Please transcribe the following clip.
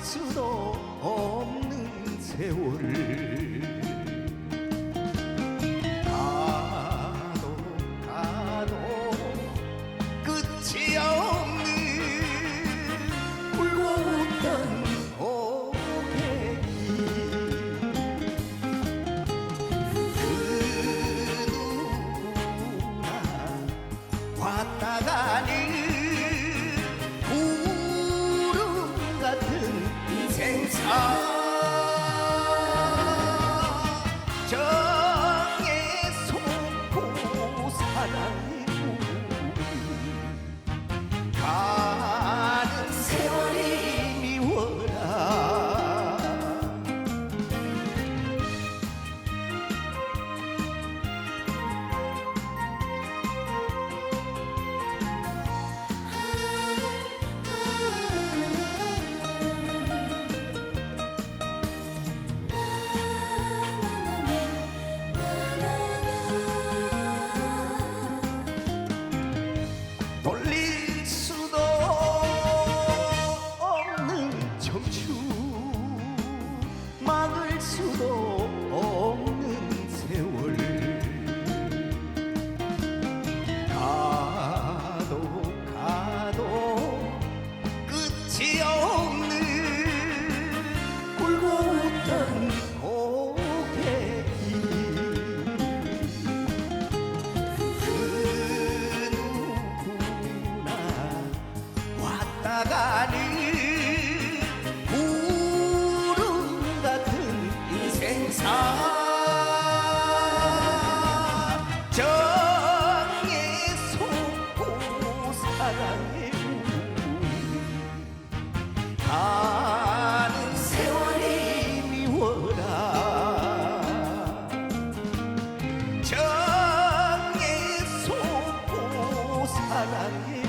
수도 없는 세월을 가도 가도 끝이 없는 불고웃던 고개길 그 누구나 왔다 가는 인 왔다 가는 구름 같은 인생사 정에 속고 사랑의 꿈 가는 세월이 미워라. 정에 속고 사랑의